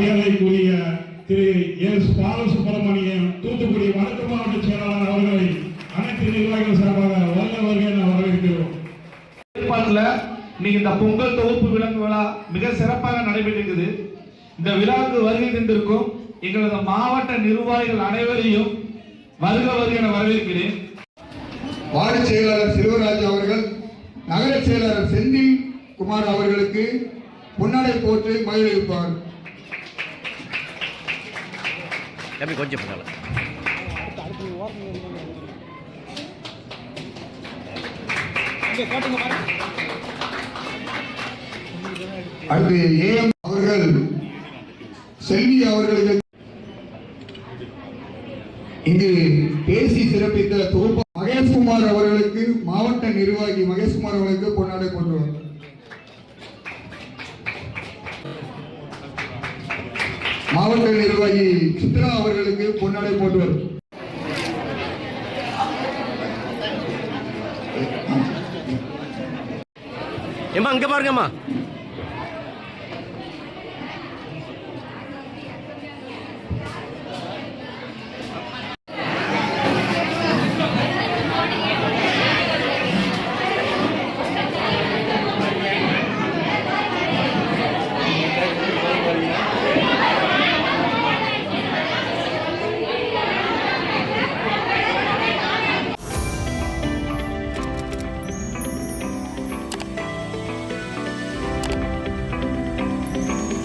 மரியாதைக்குரிய திரு எஸ் பாலசுப்ரமணியம் தூத்துக்குடி வடக்கு மாவட்ட செயலாளர் அவர்களை அனைத்து நிர்வாகிகள் சார்பாக வருக வருக வரவேற்கிறோம். ஏற்பாட்டில் இன்னைக்கு இந்த பொங்கல் தொகுப்பு விலங்கு விழா மிக சிறப்பாக நடைபெற்றிருக்குது. இந்த விழாவுக்கு வருகை தந்திருக்கும் எங்களது மாவட்ட நிர்வாகிகள் அனைவரையும் வருக வருக என வரவேற்கிறேன். வார்டு செயலாளர் சிறுவராஜ் அவர்கள் நகர செயலாளர் செந்தில் குமார் அவர்களுக்கு முன்னாடி போட்டு மகிழ்விப்பார் எப்படி கொஞ்சம் பின்னால அடுத்து ஏஎம் அவர்கள் செல்வி அவர்களுக்கு இங்கு பேசி சிறப்பித்த தொகுப்பு மகேஷ்குமார் அவர்களுக்கு மாவட்ட நிர்வாகி மகேஷ்குமார் அவர்களுக்கு மாவட்ட நிர்வாகி சித்ரா அவர்களுக்கு பொன்னாடை போட்டுவர். ஏம்மா அங்கே பாருங்கம்மா.